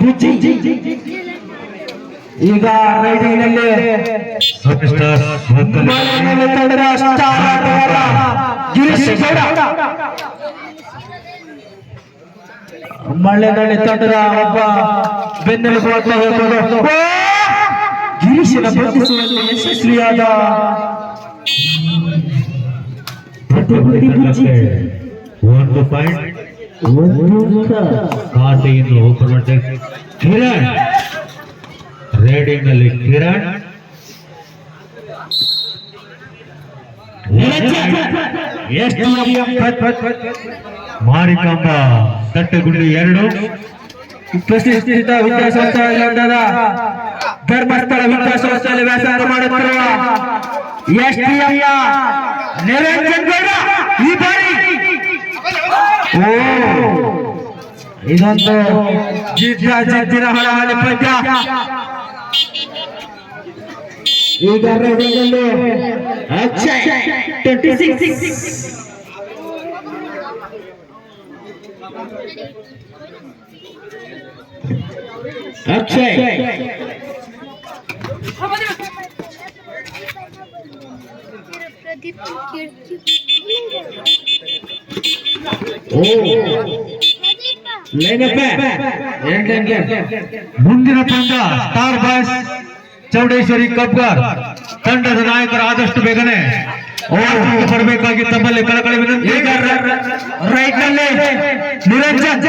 ಬುಜ್ಜಿ. ಈಗ ರೈಡಿನಲ್ಲಿ ಗಿರೀಶ್ ಗೌಡ ತಂಡದ ಒಬ್ಬ ಬೆನ್ನೆಲುಬು ಅಂತ ಹೇಳ್ಬೋದು! ಗಿರೀಶನ ಬಂಧಿಸುವಲ್ಲಿ ಯಶಸ್ವಿಯಾದ ಒಂದು ಪಾಯಿಂಟ್ ಖಾತೆಯನ್ನು ಓಪನ್ ಮಾಡ್ತಾರೆ ಕಿರಣ್! ರೇಡಿಂಗ್ನಲ್ಲಿ ಕಿರಣ್ ಮಾರಿಕಾಂಬ, ತಟ್ಟೆಗುಂಡಿ ಎರಡು. ಪ್ರತಿಷ್ಠಿತ ವಿದ್ಯಾಸಂಸ್ಥೆಗಳಾದ ಧರ್ಮಸ್ಥಳ ವಿದ್ಯಾಸಂಸ್ಥೆಯಲ್ಲಿ ವ್ಯಾಸಂಗ ಮಾಡುತ್ತಿರುವ S T M Niranjan Gowda! ಇದೊಂದು ಜಿದ್ದ ಜಿದ್ದಿನ ಹಳಹಳಿ ಪದ್ಯ ಈಗ ರೆಡಿಯಲ್ಲಿ ಅಕ್ಷಯ್ ಟ್ವೆಂಟಿ ಸಿಕ್ಸ್ ಅಕ್ಷಯ್ ಪ್ರದೀಪ್ ಕೀರ್ತಿ ಓ ಲೈನಪ್ಪ ಎಂಟೆಂಟ್ಲೆ ಮುಂದಿನ ಪಂದ್ಯ ಸ್ಟಾರ್ ಬಾಯ್ಸ್ ಚೌಡೇಶ್ವರಿ ಕಬ್ಗರ್ ತಂಡದ ನಾಯಕರು ಆದಷ್ಟು ಬೇಗನೆ ಓಟಕ್ಕೆ ಬರಬೇಕಾಗಿ ತಮ್ಮಲ್ಲಿ ಕಳಕಳಿ ವಿನಂತಿ ಈಗ ರೈಟ್ನಲ್ಲಿ ನಿರಂಜನ್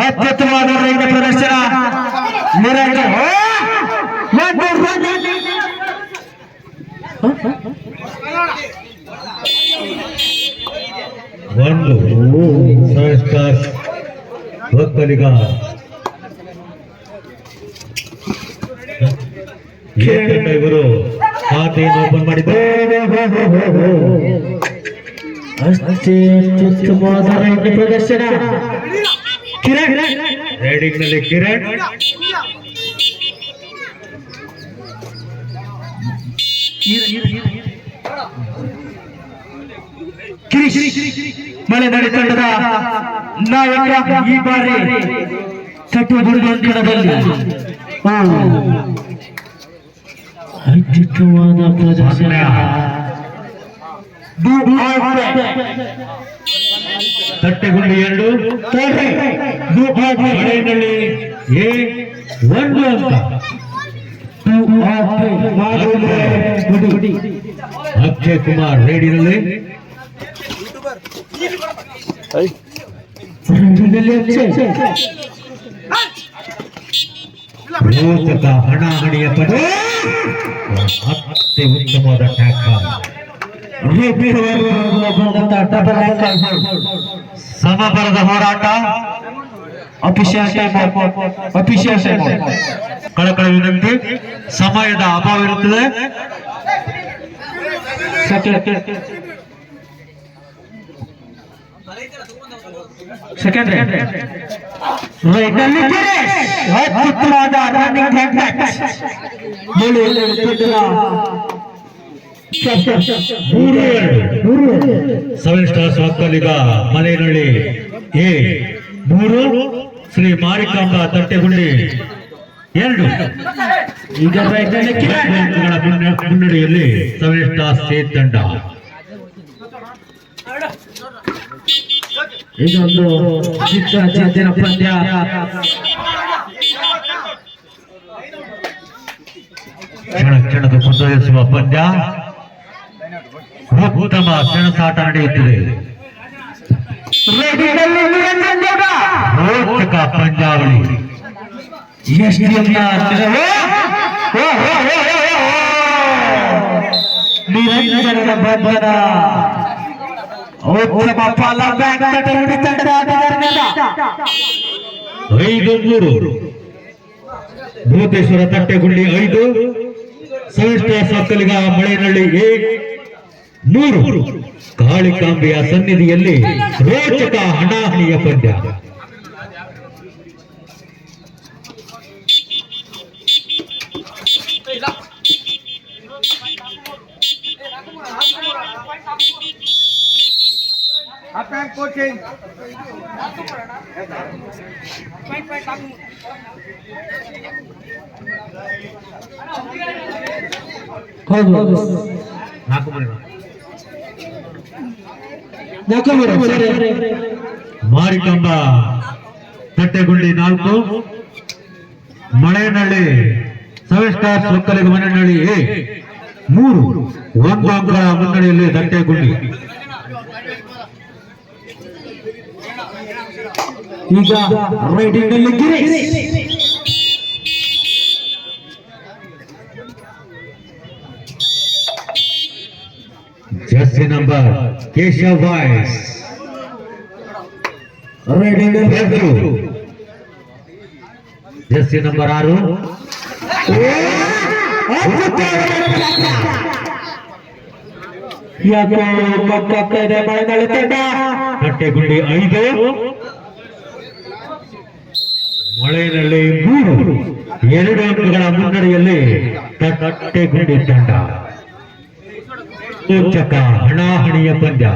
ಅತ್ಯುತ್ತಮವಾದ ರೈತ ಪ್ರದರ್ಶನ ನಿರಂಜನ್ ಓ! ಒಂದು run. ಒಂದು ಸ್ಟಾರ್ ಒಕ್ಕಲಿಗ ಏಕೆಂದರೆ ಇವರು ಖಾತೆಯನ್ನು ಓಪನ್ ಮಾಡಿದ್ದಾರೆ ಅಷ್ಟೇ ಅತ್ಯುತ್ತಮವಾದ ರೈತ ಪ್ರದರ್ಶನ ಕಿರಣ್ ರೈಡಿಂಗ್ನಲ್ಲಿ ಕಿರಣ್ ಕಿರೀಶ್ ಮಳೆ ತಂಡದ ನಾಯಕ ಈ ಬಾರಿ ಕಟ್ಟು ಅಂಕಣದಲ್ಲಿ ಅದ್ಭುತವಾದ ಪ್ರದರ್ಶನ. ತಟ್ಟೆಗುಂಡಿ ಎರಡು. ಮಳೆಯಲ್ಲಿ ಎ ಒಂದು ಅಂತ. ಅಕ್ಷಯ್ ಕುಮಾರ್ ರೇಡಿನಲ್ಲಿ ಅಕ್ಷಯ್. ರೋಚಕ ಹಣಾಹಣಿಯ ಪಡೆ ಅತ್ಯ ಉತ್ತಮವಾದ ಸಮಬಲದ ಹೋರಾಟ. ಕಳಕಳ ವಿನಂತಿ. ಸಮಯದ ಅಭಾವ ಇರುತ್ತದೆ. ಸೆಕೆಂಡ್ ರೈಟ್ನಲ್ಲಿ ಅತ್ಯುತ್ತಮವಾದ ರನ್ನಿಂಗ್ ಮೂರು ಸೆವೆನ್ ಸ್ಟಾರ್ಸ್ ಮಲೆನಳ್ಳಿ ಎ ಮೂರು ಶ್ರೀ ಮಾರಿಕಾಂಬ ತಟ್ಟೆಗುಂಡಿ ಎರಡು. ಈಗ ಮುನ್ನ- ಮುನ್ನಡೆಯಲ್ಲಿ ಸೆವೆನ್ ಸ್ಟಾರ್ಸ್ ಎ ತಂಡ. ಇದೊಂದು ಚಿಕ್ಕ ಚಿತ್ತಿನ ಪಂದ್ಯ. ಕ್ಷಣ ಕ್ಷಣದ ಮುಂದುವರಿಸುವ ಪಂದ್ಯ. ಉತ್ತಮ ಸೆಣಸಾಟ ನಡೆಯುತ್ತಿದೆ. ರೋಚಕ ಪಂದ್ಯಾವಳಿ. ಎಸ್ಡಿಎಂನ ನಿರಂತರದ ಬಂಧನ ಐದು ಭೂತೇಶ್ವರ ತಟ್ಟೆಗುಳ್ಳಿ ಐದು ಸೆವೆನ್ ಸಕ್ಕಲಿಗ ಮಳೆನಳ್ಳಿ ನೂರು. ಮೂರು ಕಾಳಿಕಾಂಬೆಯ ಸನ್ನಿಧಿಯಲ್ಲಿ ರೋಚಕ ಹಣಾಹಣಿಯ ಪಂದ್ಯ. ಸರಿ. ಮಾರಿಕಂಬ ತಟ್ಟೆಗುಂಡಿ ನಾಲ್ಕು. ಮಳೆನಳ್ಳಿ ಸವೆಸ್ಟಾರ್ ಸೊಕ್ಕಲಿಗೆ ಮನೆನಳ್ಳಿ ಮೂರು. ಒಂದು ಅಂಕ ಮುನ್ನಡೆಯಲ್ಲಿ ತಟ್ಟೆಗುಂಡಿ ಈಗ ರೈಡಿಂಗ್ ಅಲ್ಲಿ Girish jersey number Keshav boys raiding ಅಲ್ಲಿ ಎರಡು ಜರ್ಸಿ ನಂಬರ್ ಆರು ಯಾಕೋ ಕಪ್ಪಾಗ್ತಾ ಇದೆ ಮಳೆಗಾಲ ತಂಡ ತಟ್ಟೆಗುಂಡಿ ಐದು ಮಳೆಯಲ್ಲಿ ಮೂರು ಎರಡು ಅಂಕಗಳ ಮುನ್ನಡೆಯಲ್ಲಿ ತಟ್ಟೆಗುಂಡಿ ತಂಡ. ಸೂಚಕ ಹಣಾಹಣಿಯ ಪಂದ್ಯ.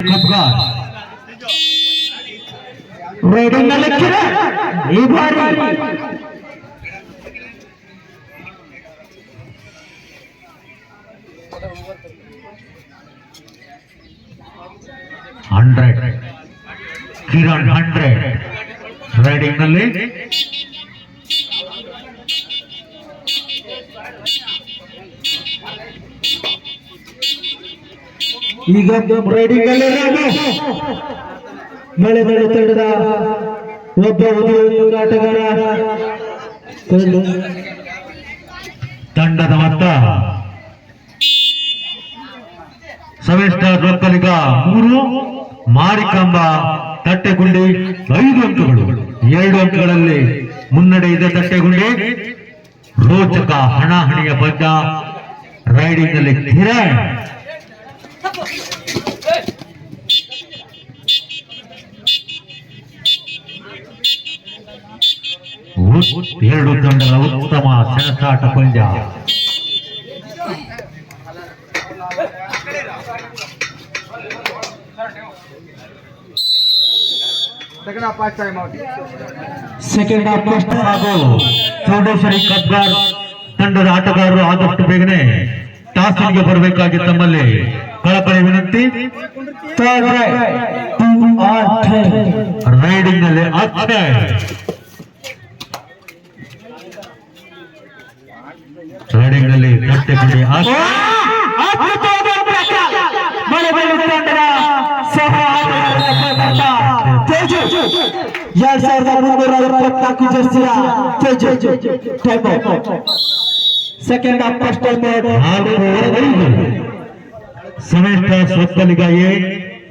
ಕಪ್ಗಾರ್ ರೈಡಿಂಗ್ ಅಲ್ಲಿ ಕಿರಣ್ ಈ ಬಾರಿ ಹಂಡ್ರೆಡ್. ಕಿರಣ್ ಹಂಡ್ರೆಡ್. ರೈಡಿಂಗ್ನಲ್ಲಿ? ಈಗ ರೈಡಿಂಗ್ ಅಲ್ಲಿ ಮಳೆ ಮಳೆ ತಂಡದ ಒಬ್ಬ ಆಟಗಾರ. ತಂಡದ ಮೊತ್ತ ಸವಿಸ್ಟಾರ್ ಒಕ್ಕಲಿಗ ಮೂರು, ಮಾರಿಕಾಂಬ, ತಟ್ಟೆಗುಂಡಿ ಐದು ಅಂಕಗಳು. ಎರಡು ಅಂಕಗಳಲ್ಲಿ ಮುನ್ನಡೆ ಇದೆ ತಟ್ಟೆಗುಂಡಿ. ರೋಚಕ ಹಣಾಹಣಿಯ ಪಂದ್ಯ. ರೈಡಿಂಗ್ನಲ್ಲಿ ಕಿರಣ್ ಎರಡು ತಂಡಗಳ ಉತ್ತಮ ಸೆಣಸಾಟ ಪಂದ್ಯ. ಸೆಕೆಂಡ್ ಹಾಫ್ ಫಸ್ಟ್ ಹಾಗೂ ಚೌಡೇಶ್ವರಿ ಕಬ್ಗಾರ್ ತಂಡದ ಆಟಗಾರರು ಆದಷ್ಟು ಬೇಗನೆ ಟಾಸ್ಗೆ ಬರಬೇಕಾಗಿ ತಮ್ಮಲ್ಲಿ ಕಳಕಳಿ ವಿನಂತಿ. Third raid two or ten ರೈಡಿಂಗ್ನಲ್ಲಿ ಹತ್ತೆ ರೈಡಿಂಗ್ನಲ್ಲಿ ತಟ್ಟೆ ಬಿಡಿ ಎರಡ್ ಸಾವಿರದ ಮುನ್ನೂರ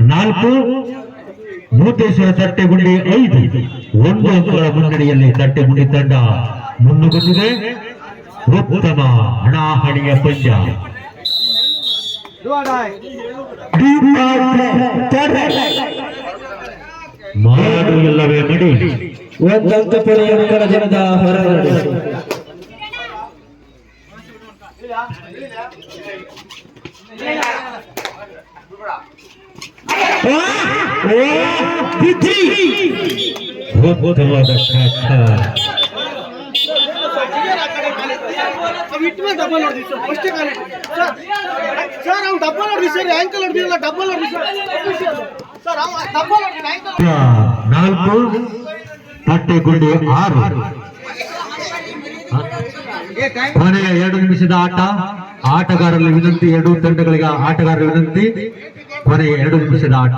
ನಾಲ್ಕು ತಟ್ಟೆಗುಂಡಿ ಐದು ಒಂದು ಅಂಕಗಳ ಮುನ್ನಡೆಯಲ್ಲಿ ತಟ್ಟೆಗುಂಡಿ ತಂಡ ಮುನ್ನುಗ್ಗುತ್ತಿದೆ ಉತ್ತಮ ಹಣಾಹಣಿಯ ಪಂದ್ಯ ಮಾಡು ಎಲ್ಲವೇ ಮಡಿ ಒಂದಂತ ಅಂಕ ಜನದ ಹೊರಗಡೆ ಅದ್ಭುತವಾದ ಶಾಖ ಡಬ್ಬಲ್ ಸರ್ ಫಸ್ಟ್ ಕಾಲೇ ಸರ್ ಸರ್ ಅವ್ನು ಡಬ್ಬಲ್ ಸರ್ ಆಂಕಲ್ ಹೊಡೆದಿಲ್ಲ ಡಬ್ಬಲ್ ನೋಡ್ರಿ ಸರ್. ನಾಲ್ಕು ತಟ್ಟೆಗುಂಡಿ ಆರು. ಕೊನೆಯ ಎರಡು ನಿಮಿಷದ ಆಟ. ಆಟಗಾರರಲ್ಲಿ ವಿನಂತಿ ಎರಡು ತಂಡಗಳಿಗೆ ಆಟಗಾರರ ವಿನಂತಿ. ಕೊನೆಯ ಎರಡು ನಿಮಿಷದ ಆಟ.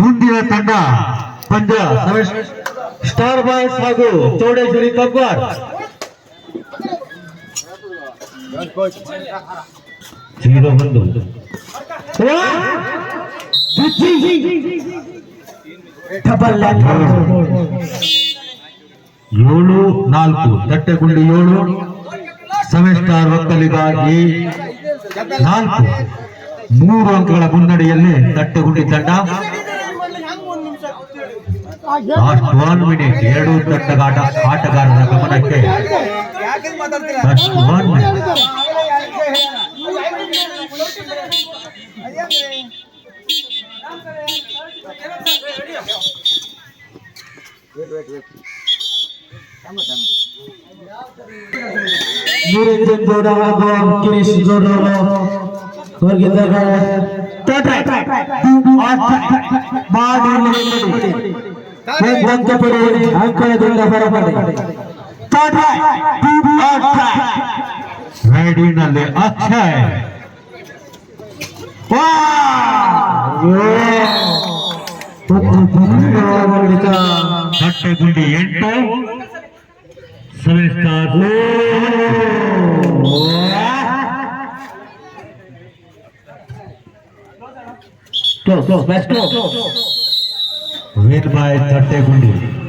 ಮುಂದಿನ ತಂಡ ಪಂದ್ಯ. ಸ್ಟಾರ್ ಬಾಯ್ಸ್ ಹಾಗೂ ಚೌಡೇಶ್ವರಿ ಕಬ್ಬಾರ್ ಜೀರೋ ಒಂದು ಡಬಲ್ ಏಳು, ನಾಲ್ಕು, ತಟ್ಟೆಗುಂಡಿ ಏಳು ಸೆಮಿಸ್ಟಾರ್ ಒಕ್ಕಲಿಗಾಗಿ ನಾಲ್ಕು, ಮೂರು ಅಂಕಗಳ ಮುನ್ನಡೆಯಲ್ಲಿ ತಟ್ಟೆಗುಂಡಿ ತಂಡ ಲಾಸ್ಟ್ ಒನ್ ಮಿನಿಟ್ ಎರಡು ತಂಡಗಾಟ ಆಟಗಾರರ ಗಮನಕ್ಕೆ. Last one minute Niranjan Gowda ಹಾಗೂ ಗಿರೀಶ್ ಗೌಡ ಅವರು ಹೋಗಿದ್ದಾರೆ ಮಾಡಿ. ಬಂಕ ಪಡಿ ಅಂಕಣದಿಂದ ಹೊರಪಡಿ ರೈಡಿನಲ್ಲಿ ಅಕ್ಷಯ್ ತಟ್ಟೆಗುಂಡಿ ಎಂಟು seven star Close, close, match close. ver vai estar.